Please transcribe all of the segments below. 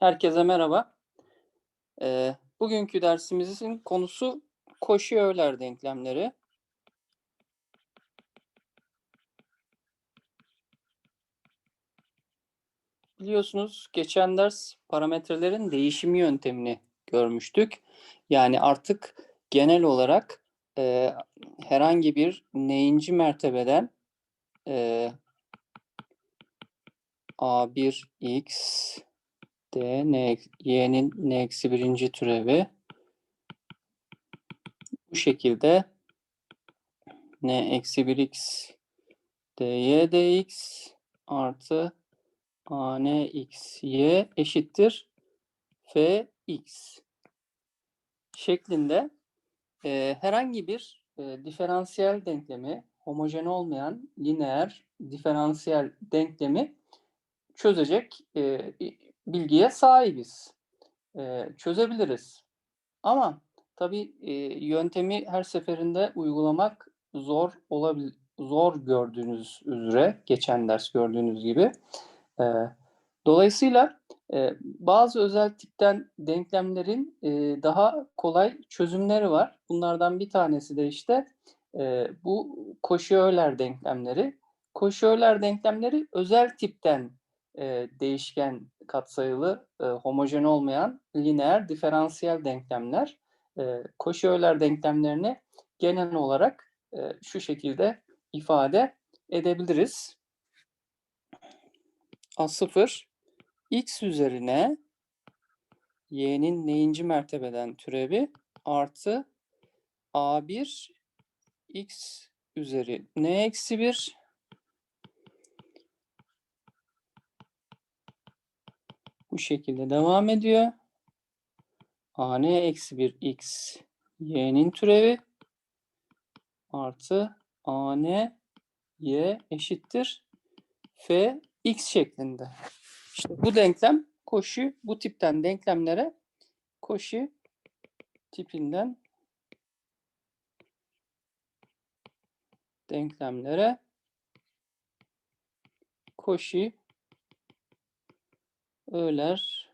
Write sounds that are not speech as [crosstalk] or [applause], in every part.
Herkese merhaba. Eee, bugünkü dersimizin konusu Cauchy-Euler denklemleri. Biliyorsunuz geçen ders parametrelerin değişimi yöntemini görmüştük. Yani artık genel olarak eee, herhangi bir n'inci mertebeden eee a1x d n, y'nin n eksi birinci türevi. Bu şekilde n eksi 1x dy dx artı a n x y eşittir fx şeklinde e, herhangi bir e, diferansiyel denklemi homojen olmayan lineer diferansiyel denklemi çözecek e, bilgiye sahibiz. E, çözebiliriz. Ama tabii e, yöntemi her seferinde uygulamak zor olabil zor gördüğünüz üzere geçen ders gördüğünüz gibi. E, dolayısıyla e, bazı özel tipten denklemlerin e, daha kolay çözümleri var. Bunlardan bir tanesi de işte e, bu Cauchy-Euler denklemleri. Cauchy-Euler denklemleri özel tipten e, değişken katsayılı, e, homojen olmayan lineer diferansiyel denklemler. E, Cauchy-Euler denklemlerini genel olarak e, şu şekilde ifade edebiliriz. A0 x üzerine y'nin neyinci mertebeden türevi artı a1 x üzeri n eksi 1 bu şekilde devam ediyor. a n eksi 1 x y'nin türevi artı a n y eşittir f x şeklinde. İşte bu denklem koşu bu tipten denklemlere koşu tipinden denklemlere koşu Euler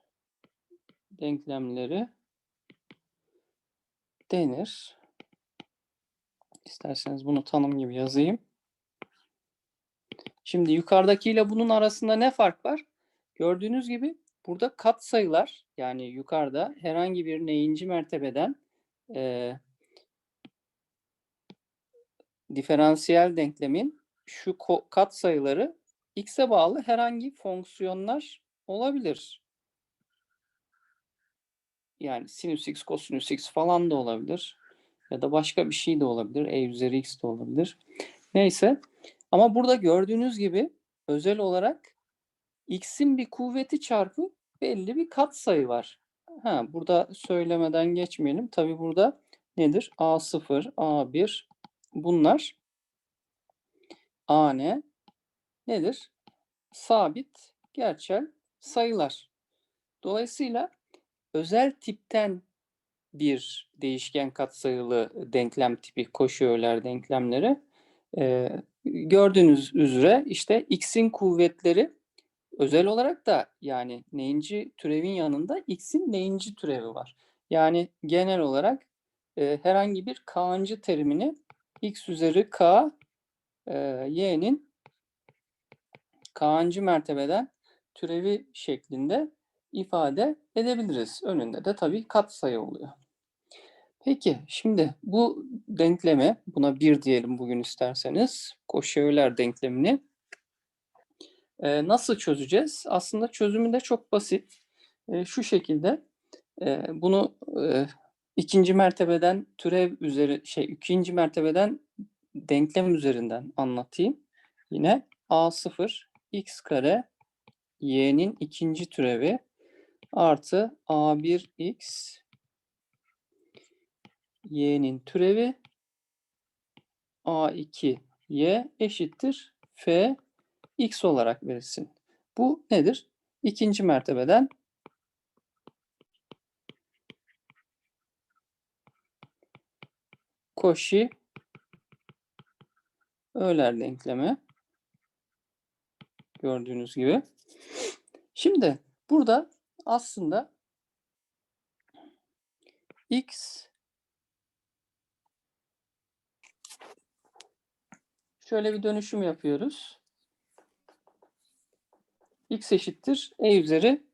denklemleri denir. İsterseniz bunu tanım gibi yazayım. Şimdi yukarıdakiyle bunun arasında ne fark var? Gördüğünüz gibi burada kat sayılar yani yukarıda herhangi bir neyinci mertebeden e, diferansiyel denklemin şu kat sayıları x'e bağlı herhangi fonksiyonlar olabilir. Yani sinüs x, kosinüs x falan da olabilir. Ya da başka bir şey de olabilir. E üzeri x de olabilir. Neyse. Ama burada gördüğünüz gibi özel olarak x'in bir kuvveti çarpı belli bir katsayı var. Ha, burada söylemeden geçmeyelim. Tabi burada nedir? A0, A1 bunlar A ne? Nedir? Sabit, gerçel sayılar. Dolayısıyla özel tipten bir değişken katsayılı denklem tipi koşuyorlar denklemleri. Ee, gördüğünüz üzere işte x'in kuvvetleri özel olarak da yani neyinci türevin yanında x'in neyinci türevi var. Yani genel olarak e, herhangi bir k'ncı terimini x üzeri k e, y'nin k'ncı mertebeden türevi şeklinde ifade edebiliriz. Önünde de tabii katsayı oluyor. Peki şimdi bu denklemi buna bir diyelim bugün isterseniz. Koşu denklemini e, nasıl çözeceğiz? Aslında çözümü de çok basit. E, şu şekilde e, bunu e, ikinci mertebeden türev üzeri şey ikinci mertebeden denklem üzerinden anlatayım. Yine a0 x kare y'nin ikinci türevi artı a1x y'nin türevi a2 y eşittir f x olarak verilsin. Bu nedir? İkinci mertebeden Cauchy Euler denklemi gördüğünüz gibi. Şimdi burada aslında x şöyle bir dönüşüm yapıyoruz. x eşittir e üzeri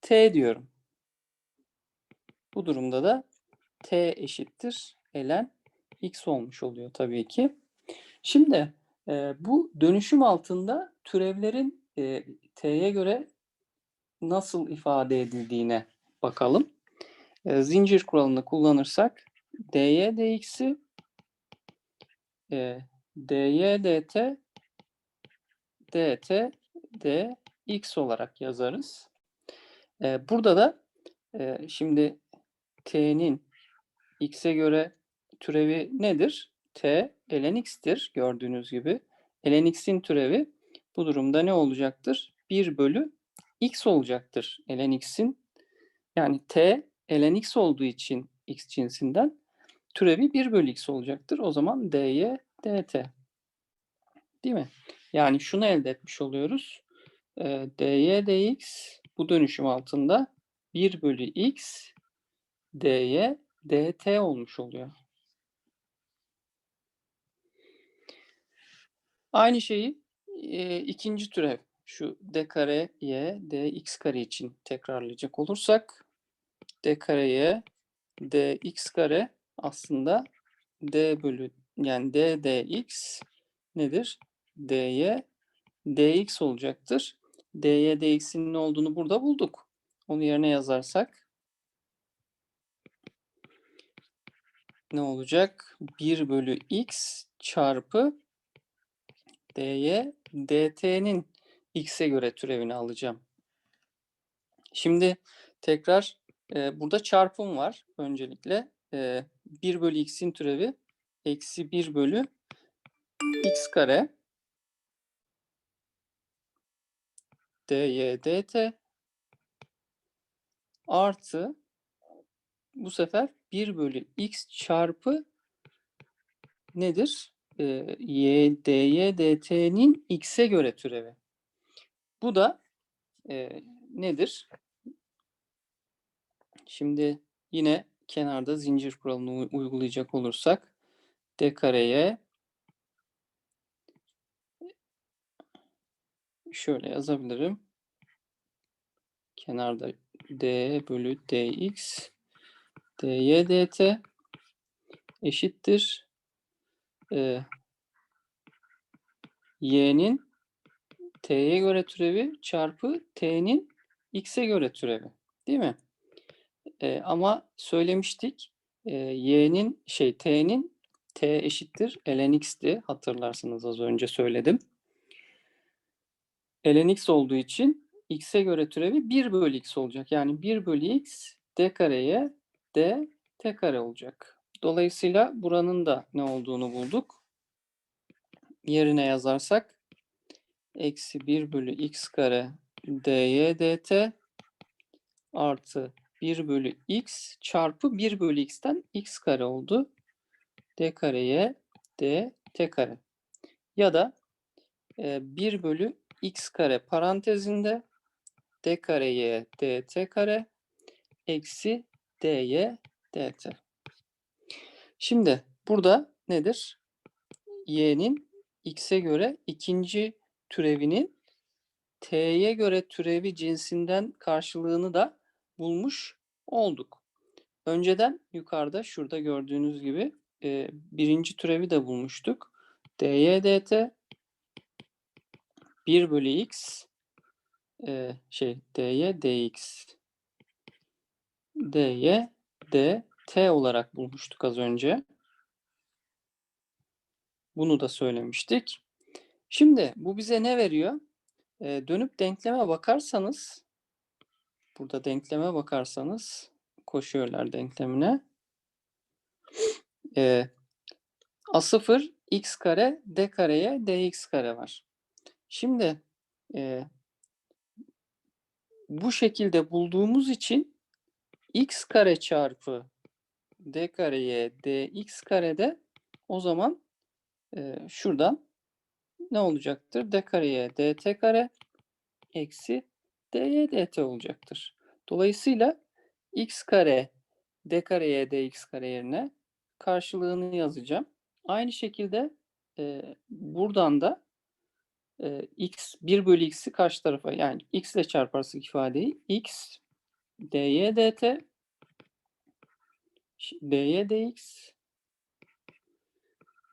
t diyorum. Bu durumda da t eşittir ln x olmuş oluyor tabii ki. Şimdi e, bu dönüşüm altında türevlerin e, t'ye göre nasıl ifade edildiğine bakalım. E, zincir kuralını kullanırsak dy dx'i e, dy dt dt dx olarak yazarız. E, burada da e, şimdi t'nin x'e göre türevi nedir? T ln x'tir gördüğünüz gibi. ln x'in türevi bu durumda ne olacaktır? 1 bölü x olacaktır ln x'in. Yani t ln x olduğu için x cinsinden türevi 1 bölü x olacaktır. O zaman dy dt. Değil mi? Yani şunu elde etmiş oluyoruz. E, dy dx bu dönüşüm altında 1 bölü x dy dt olmuş oluyor. Aynı şeyi e, ikinci türev şu d kare y dx kare için tekrarlayacak olursak d kare y dx kare aslında d bölü yani d dx nedir? dy dx olacaktır. dy dx'in ne olduğunu burada bulduk. Onu yerine yazarsak ne olacak? 1 bölü x çarpı dy dt'nin x'e göre türevini alacağım. Şimdi tekrar e, burada çarpım var öncelikle. E, 1 bölü x'in türevi eksi 1 bölü x kare dy dt artı bu sefer 1 bölü x çarpı nedir? E, y dy dt'nin x'e göre türevi. Bu da e, nedir? Şimdi yine kenarda zincir kuralını uygulayacak olursak d kareye şöyle yazabilirim. Kenarda d bölü dx dy dt eşittir e, y'nin t'ye göre türevi çarpı t'nin x'e göre türevi. Değil mi? E, ama söylemiştik e, y'nin şey t'nin t eşittir ln x'ti. Hatırlarsınız az önce söyledim. ln x olduğu için x'e göre türevi 1 bölü x olacak. Yani 1 bölü x d kareye d t kare olacak. Dolayısıyla buranın da ne olduğunu bulduk. Yerine yazarsak eksi 1 bölü x kare dy dt artı 1 bölü x çarpı 1 bölü x'ten x kare oldu. d kareye d t kare. Ya da e, 1 bölü x kare parantezinde d kareye dt kare eksi dy dt. Şimdi burada nedir? y'nin x'e göre ikinci türevinin t'ye göre türevi cinsinden karşılığını da bulmuş olduk. Önceden yukarıda şurada gördüğünüz gibi e, birinci türevi de bulmuştuk. dy dt 1 bölü x e, şey dy dx dy dt olarak bulmuştuk az önce. Bunu da söylemiştik. Şimdi bu bize ne veriyor? E, dönüp denkleme bakarsanız burada denkleme bakarsanız koşuyorlar denklemine. E, A0 x kare d kareye dx kare var. Şimdi e, bu şekilde bulduğumuz için x kare çarpı d kareye dx karede o zaman e, şuradan ne olacaktır? d kareye dt kare eksi dy dt olacaktır. Dolayısıyla x kare d kareye dx kare yerine karşılığını yazacağım. Aynı şekilde e, buradan da e, x 1 bölü x'i karşı tarafa yani x ile çarparsak ifadeyi x dy dt dy dx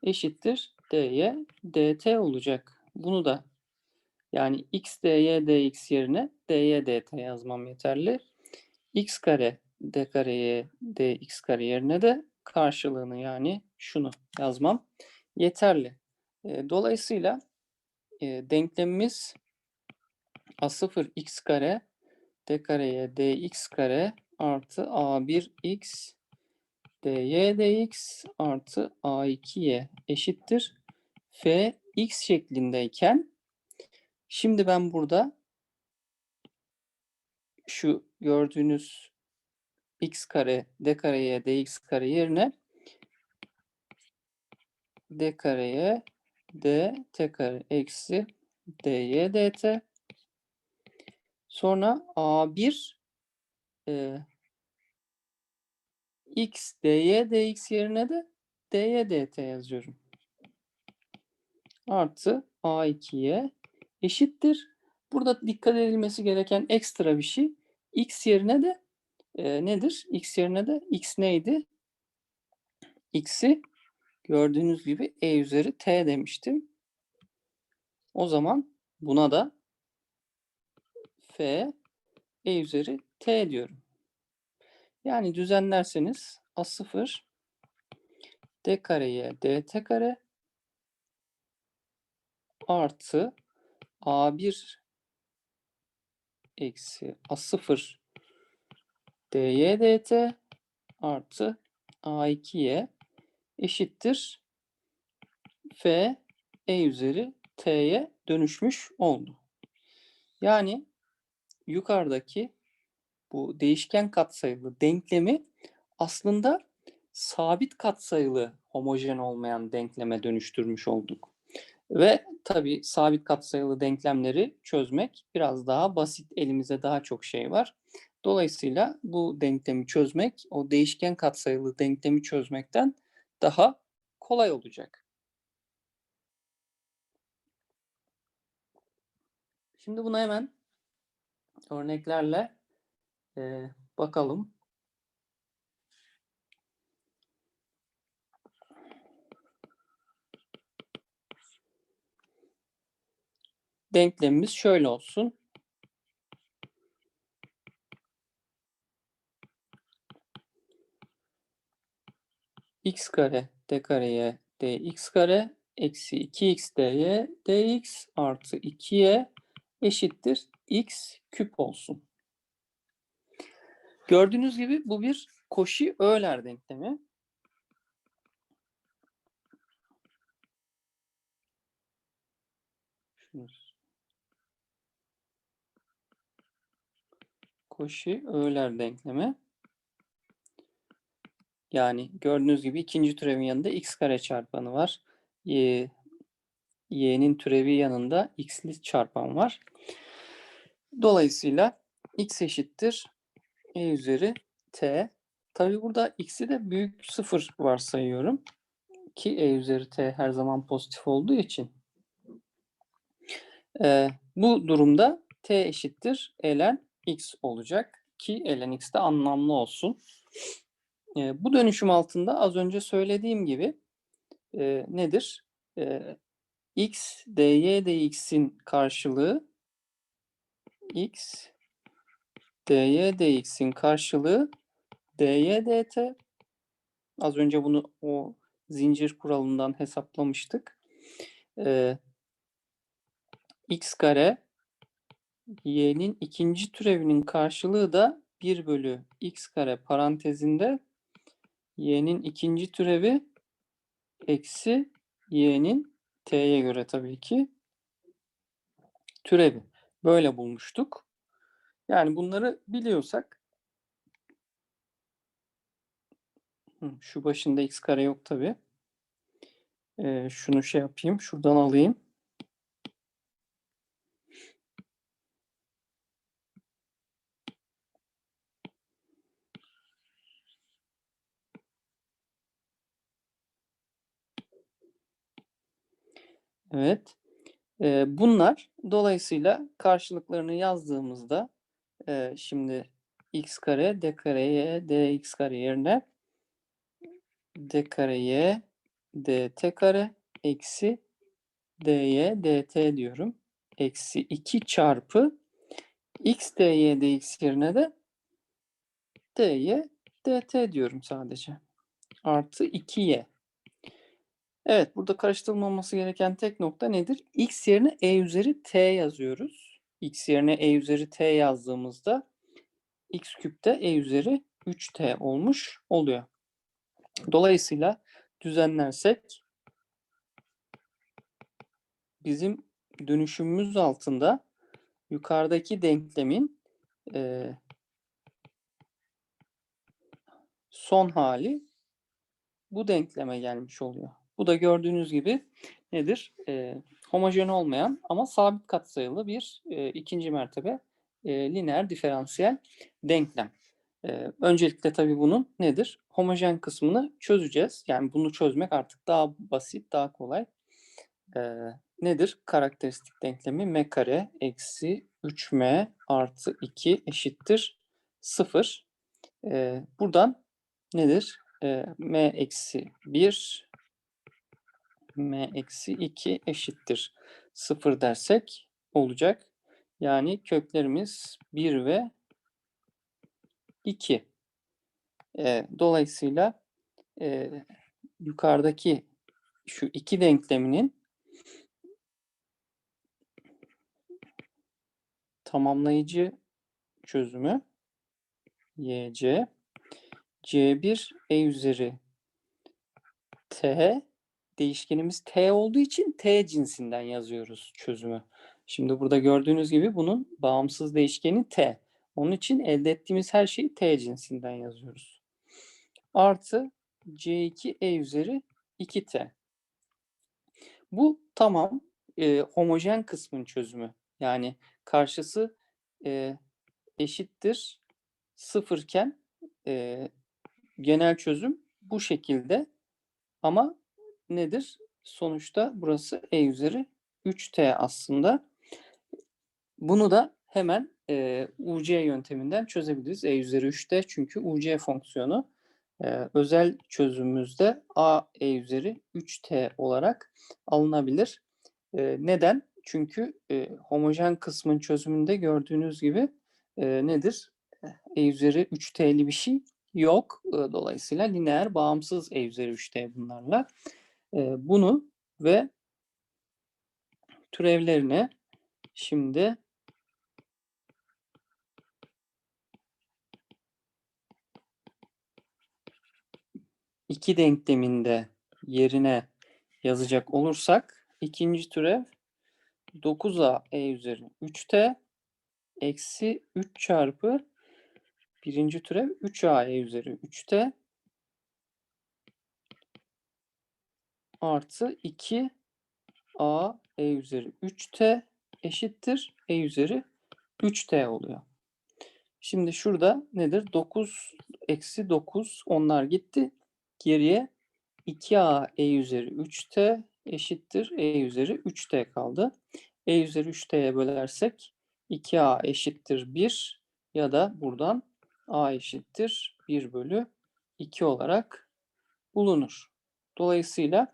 eşittir dy dt olacak. Bunu da yani x dy dx yerine dy dt yazmam yeterli. x kare d kareye dx kare yerine de karşılığını yani şunu yazmam yeterli. E, dolayısıyla e, denklemimiz a0 x kare d kareye dx kare artı a1x dy dx artı a2y eşittir. f x şeklindeyken şimdi ben burada şu gördüğünüz x kare d kareye dx kare yerine d kareye d t kare eksi dy dt sonra a1 e, x dy dx yerine de dy dt yazıyorum. Artı a2'ye eşittir. Burada dikkat edilmesi gereken ekstra bir şey. x yerine de e, nedir? x yerine de x neydi? x'i gördüğünüz gibi e üzeri t demiştim. O zaman buna da f e üzeri t diyorum. Yani düzenlerseniz a0 d kareye dt kare artı a1 eksi a0 dy dt artı a2y eşittir f e üzeri t'ye dönüşmüş oldu. Yani yukarıdaki bu değişken katsayılı denklemi aslında sabit katsayılı homojen olmayan denkleme dönüştürmüş olduk. Ve tabii sabit katsayılı denklemleri çözmek biraz daha basit. Elimize daha çok şey var. Dolayısıyla bu denklemi çözmek o değişken katsayılı denklemi çözmekten daha kolay olacak. Şimdi buna hemen örneklerle e, bakalım. Denklemimiz şöyle olsun. x kare d kareye dx kare eksi 2x dy dx artı 2y eşittir x küp olsun. Gördüğünüz gibi bu bir Cauchy Euler denklemi. Cauchy Euler denklemi. Yani gördüğünüz gibi ikinci türevin yanında x kare çarpanı var. Y, y'nin türevi yanında x'li çarpan var. Dolayısıyla x eşittir e üzeri t. Tabi burada x'i de büyük sıfır varsayıyorum. Ki e üzeri t her zaman pozitif olduğu için. Ee, bu durumda t eşittir ln x olacak. Ki ln x de anlamlı olsun. E, bu dönüşüm altında az önce söylediğim gibi e, nedir? E, x dy dx'in karşılığı x dy dx'in karşılığı dy dt. Az önce bunu o zincir kuralından hesaplamıştık. E, x kare y'nin ikinci türevinin karşılığı da 1 bölü x kare parantezinde y'nin ikinci türevi eksi y'nin t'ye göre tabii ki türevi. Böyle bulmuştuk. Yani bunları biliyorsak şu başında x kare yok tabi. Ee, şunu şey yapayım. Şuradan alayım. Evet. Ee, bunlar dolayısıyla karşılıklarını yazdığımızda eee, şimdi x kare d kare y dx kare yerine d kare y dt kare eksi dy dt diyorum. Eksi 2 çarpı x dy dx yerine de dy dt diyorum sadece. Artı 2y. Evet, burada karıştırılmaması gereken tek nokta nedir? X yerine e üzeri t yazıyoruz. X yerine e üzeri t yazdığımızda x küpte e üzeri 3t olmuş oluyor. Dolayısıyla düzenlersek bizim dönüşümümüz altında yukarıdaki denklemin eee, son hali bu denkleme gelmiş oluyor. Bu da gördüğünüz gibi nedir? Eee, homojen olmayan ama sabit katsayılı bir eee, ikinci mertebe eee, lineer diferansiyel denklem. Eee, öncelikle tabii bunun nedir? Homojen kısmını çözeceğiz. Yani bunu çözmek artık daha basit, daha kolay. Eee, nedir? Karakteristik denklemi m kare eksi 3m artı 2 eşittir 0. Eee, buradan nedir? Eee, m eksi 1 m eksi 2 eşittir 0 dersek olacak. Yani köklerimiz 1 ve 2. Eee, dolayısıyla eee, yukarıdaki şu iki denkleminin tamamlayıcı çözümü YC C1 E üzeri T değişkenimiz T olduğu için T cinsinden yazıyoruz çözümü. Şimdi burada gördüğünüz gibi bunun bağımsız değişkeni T. Onun için elde ettiğimiz her şeyi T cinsinden yazıyoruz. Artı C2 E üzeri 2T. Bu tamam e, homojen kısmın çözümü. Yani karşısı e, eşittir sıfırken e, genel çözüm bu şekilde ama nedir? Sonuçta burası e üzeri 3t aslında. Bunu da hemen e, UC yönteminden çözebiliriz. E üzeri 3t çünkü UC fonksiyonu e, özel çözümümüzde a e üzeri 3t olarak alınabilir. E, neden? Çünkü e, homojen kısmın çözümünde gördüğünüz gibi e, nedir? E üzeri 3t'li bir şey yok. E, dolayısıyla lineer bağımsız e üzeri 3t bunlarla. E, bunu ve türevlerine şimdi iki denkleminde yerine yazacak olursak ikinci türev 9a e üzeri 3t eksi 3 çarpı birinci türev 3a e üzeri 3t artı 2 a e üzeri 3t eşittir e üzeri 3t oluyor. Şimdi şurada nedir? 9 eksi 9 onlar gitti. Geriye 2a e üzeri 3t eşittir e üzeri 3t kaldı. e üzeri 3t'ye bölersek 2a eşittir 1 ya da buradan a eşittir 1 bölü 2 olarak bulunur. Dolayısıyla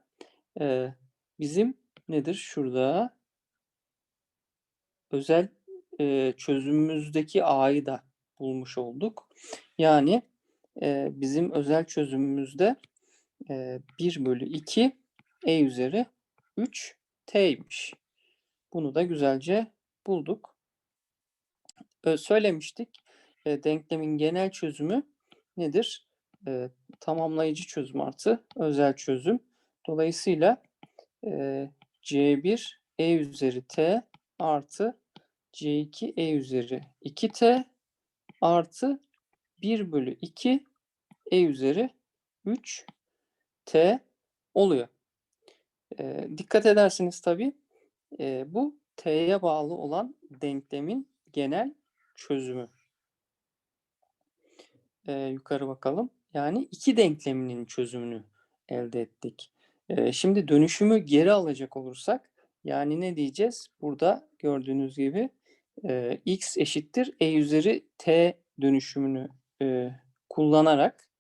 e, bizim nedir? Şurada özel e, çözümümüzdeki a'yı da bulmuş olduk. Yani e, bizim özel çözümümüzde e, 1 bölü 2 e üzeri 3 t'ymiş. Bunu da güzelce bulduk. E, söylemiştik. E, denklemin genel çözümü nedir? E, tamamlayıcı çözüm artı özel çözüm. Dolayısıyla e, C1 E üzeri T artı C2 E üzeri 2T artı 1 bölü 2 E üzeri 3 T oluyor. E, dikkat edersiniz tabii e, bu T'ye bağlı olan denklemin genel çözümü. E, yukarı bakalım. Yani iki denkleminin çözümünü elde ettik. Şimdi dönüşümü geri alacak olursak Yani ne diyeceğiz? Burada gördüğünüz gibi x eşittir e üzeri t dönüşümünü kullanarak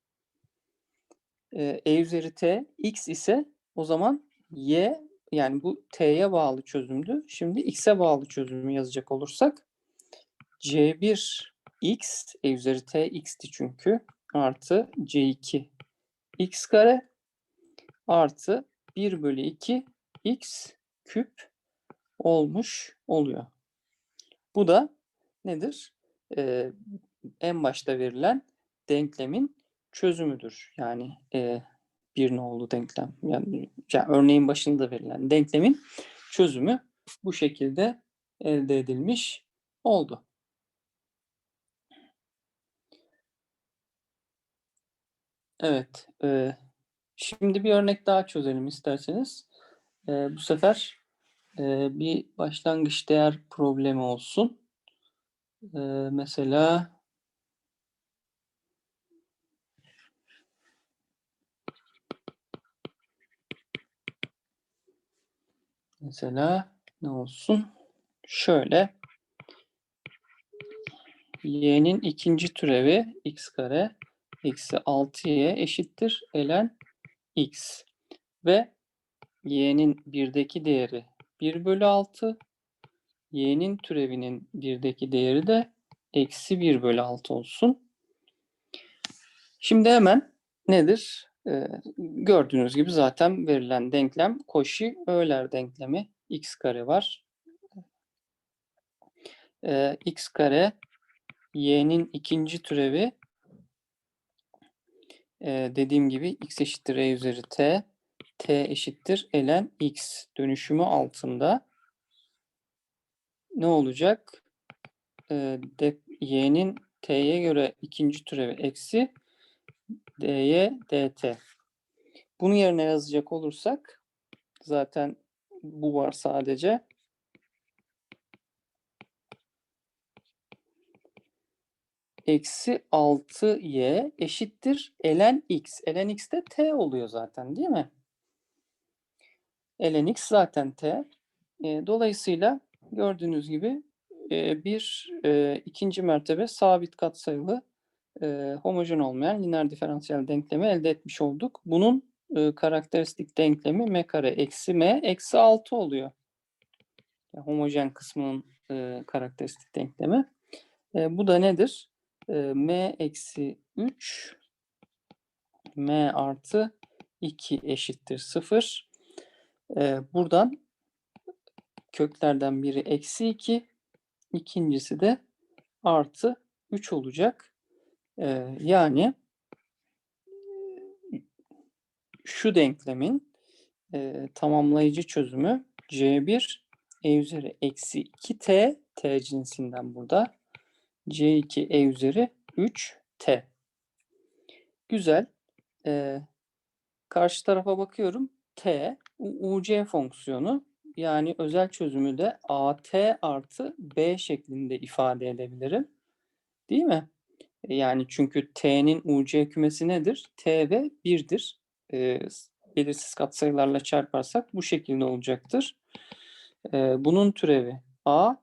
e, e üzeri t x ise o zaman y yani bu t'ye bağlı çözümdü. Şimdi x'e bağlı çözümü yazacak olursak c1 x e üzeri t x'ti çünkü artı c2 x kare artı 1 bölü 2 x küp olmuş oluyor. Bu da nedir? Ee, en başta verilen denklemin çözümüdür. Yani e, bir nolu denklem. Yani, yani örneğin başında verilen denklemin çözümü bu şekilde elde edilmiş oldu. Evet. E, şimdi bir örnek daha çözelim isterseniz. E, bu sefer e, bir başlangıç değer problemi olsun. E, mesela mesela ne olsun? Şöyle y'nin ikinci türevi x kare eksi 6y eşittir ln x ve y'nin birdeki değeri 1 bölü 6 y'nin türevinin birdeki değeri de eksi 1 bölü 6 olsun. Şimdi hemen nedir? Ee, gördüğünüz gibi zaten verilen denklem Cauchy Euler denklemi x kare var. Ee, x kare y'nin ikinci türevi e, dediğim gibi x eşittir e üzeri t t eşittir ln x dönüşümü altında ne olacak? E, y'nin t'ye göre ikinci türevi eksi dy dt. Bunu yerine yazacak olursak zaten bu var sadece. Eksi 6y eşittir ln x. ln x de t oluyor zaten değil mi? ln x zaten t. E, dolayısıyla gördüğünüz gibi e, bir e, ikinci mertebe sabit katsayılı e, homojen olmayan lineer diferansiyel denklemi elde etmiş olduk. Bunun e, karakteristik denklemi m kare eksi m eksi 6 oluyor. Yani homojen kısmının e, karakteristik denklemi. E, bu da nedir? E, m eksi 3 m artı 2 eşittir 0. E, buradan köklerden biri eksi 2, ikincisi de artı 3 olacak. E, yani şu denklemin e, tamamlayıcı çözümü C1 e üzeri eksi 2t t cinsinden burada C2 e üzeri 3t. Güzel. E, karşı tarafa bakıyorum. T UC fonksiyonu yani özel çözümü de AT artı B şeklinde ifade edebilirim. Değil mi? Yani çünkü T'nin UC kümesi nedir? T ve 1'dir. E, belirsiz katsayılarla çarparsak bu şekilde olacaktır. E, bunun türevi A,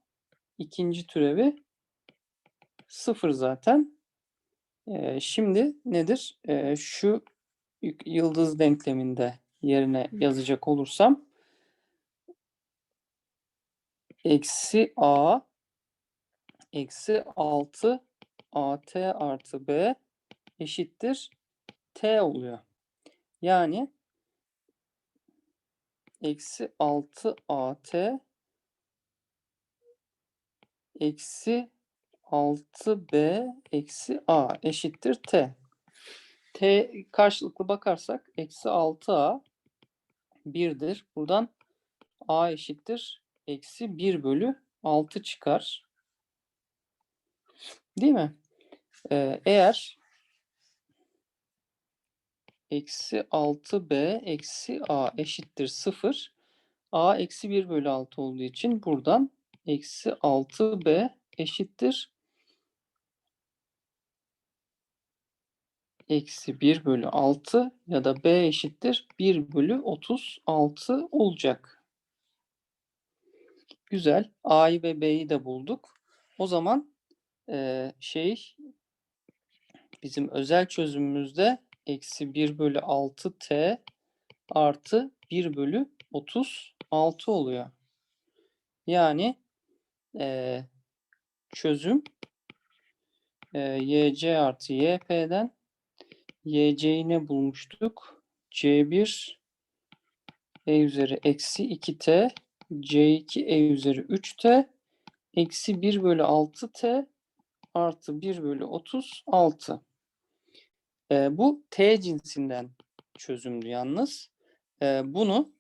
ikinci türevi 0 zaten. E, şimdi nedir? E, şu yıldız denkleminde yerine yazacak olursam eksi a eksi 6 at artı b eşittir t oluyor. Yani eksi 6 at eksi 6b eksi a eşittir t. t karşılıklı bakarsak eksi 6a 1'dir. Buradan a eşittir eksi 1 bölü 6 çıkar. Değil mi? Ee, eğer eksi 6b eksi a eşittir 0 a eksi 1 bölü 6 olduğu için buradan eksi 6b eşittir eksi 1 bölü 6 ya da b eşittir 1 bölü 36 olacak. Güzel. A'yı ve B'yi de bulduk. O zaman eee, şey bizim özel çözümümüzde eksi 1 bölü 6 t artı 1 bölü 36 oluyor. Yani eee, çözüm eee, yc artı yp'den yc'yi ne bulmuştuk? c1 e üzeri eksi 2t c2 e üzeri 3t eksi 1 bölü 6t artı 1 bölü 36. Ee, bu t cinsinden çözümdü yalnız. Ee, bunu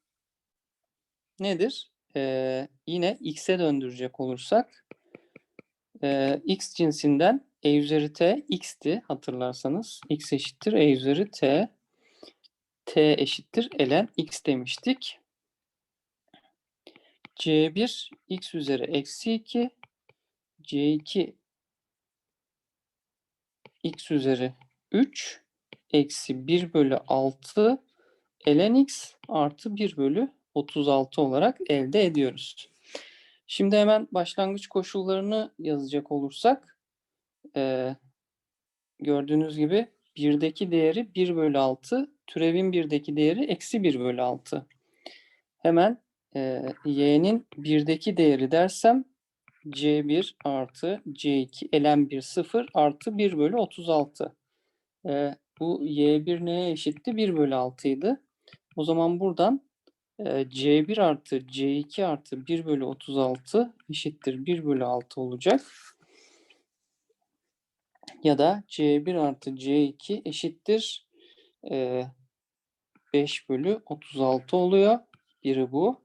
nedir? Ee, yine x'e döndürecek olursak e, x cinsinden e üzeri t x'ti hatırlarsanız. x eşittir e üzeri t. t eşittir ln x demiştik. c1 x üzeri eksi 2 c2 x üzeri 3 eksi 1 bölü 6 ln x artı 1 bölü 36 olarak elde ediyoruz. Şimdi hemen başlangıç koşullarını yazacak olursak eee, gördüğünüz gibi 1'deki değeri 1 bölü 6 türevin 1'deki değeri eksi 1 bölü 6. Hemen eee, y'nin 1'deki değeri dersem c1 artı c2 ln 1 0 artı 1 bölü 36. Ee, bu y1 neye eşitti? 1 bölü 6 idi. O zaman buradan e, c1 artı c2 artı 1 bölü 36 eşittir 1 bölü 6 olacak. Ya da c1 artı c2 eşittir e, 5 bölü 36 oluyor. Biri bu.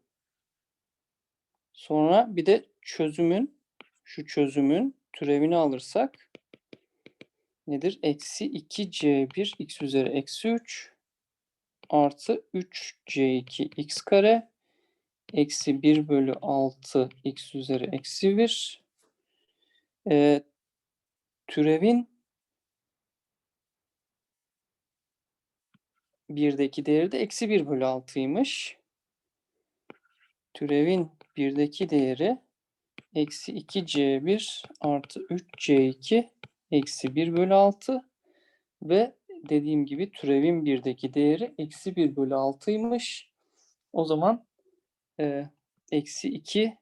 Sonra bir de çözümün şu çözümün türevini alırsak nedir? Eksi 2c1 x üzeri eksi 3 artı 3c2 x kare eksi 1 bölü 6 x üzeri eksi 1 Ee, türevin birdeki değeri de eksi 1 bölü 6'ymış. Türevin birdeki değeri eksi 2c1 artı 3c2 eksi 1 bölü 6 ve dediğim gibi türevin birdeki değeri eksi 1 bölü 6'ymış. O zaman eksi 2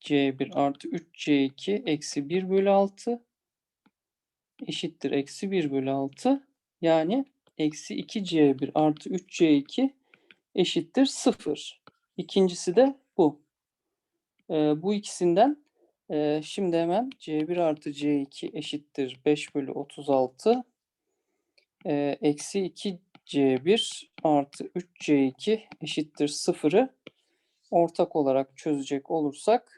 c1 artı 3c2 eksi 1 bölü 6 eşittir eksi 1 bölü 6 yani eksi 2 c1 artı 3 c2 eşittir 0. İkincisi de bu. Ee, bu ikisinden e, şimdi hemen c1 artı c2 eşittir 5 bölü 36 e, eksi 2 c1 artı 3 c2 eşittir 0'ı ortak olarak çözecek olursak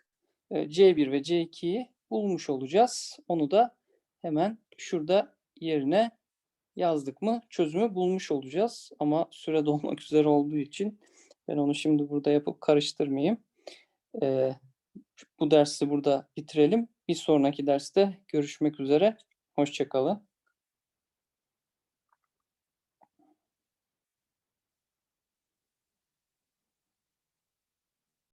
c1 ve c2'yi bulmuş olacağız. Onu da hemen şurada yerine yazdık mı çözümü bulmuş olacağız. Ama süre [laughs] dolmak üzere olduğu için ben onu şimdi burada yapıp karıştırmayayım. Ee, bu dersi burada bitirelim. Bir sonraki derste görüşmek üzere. Hoşçakalın.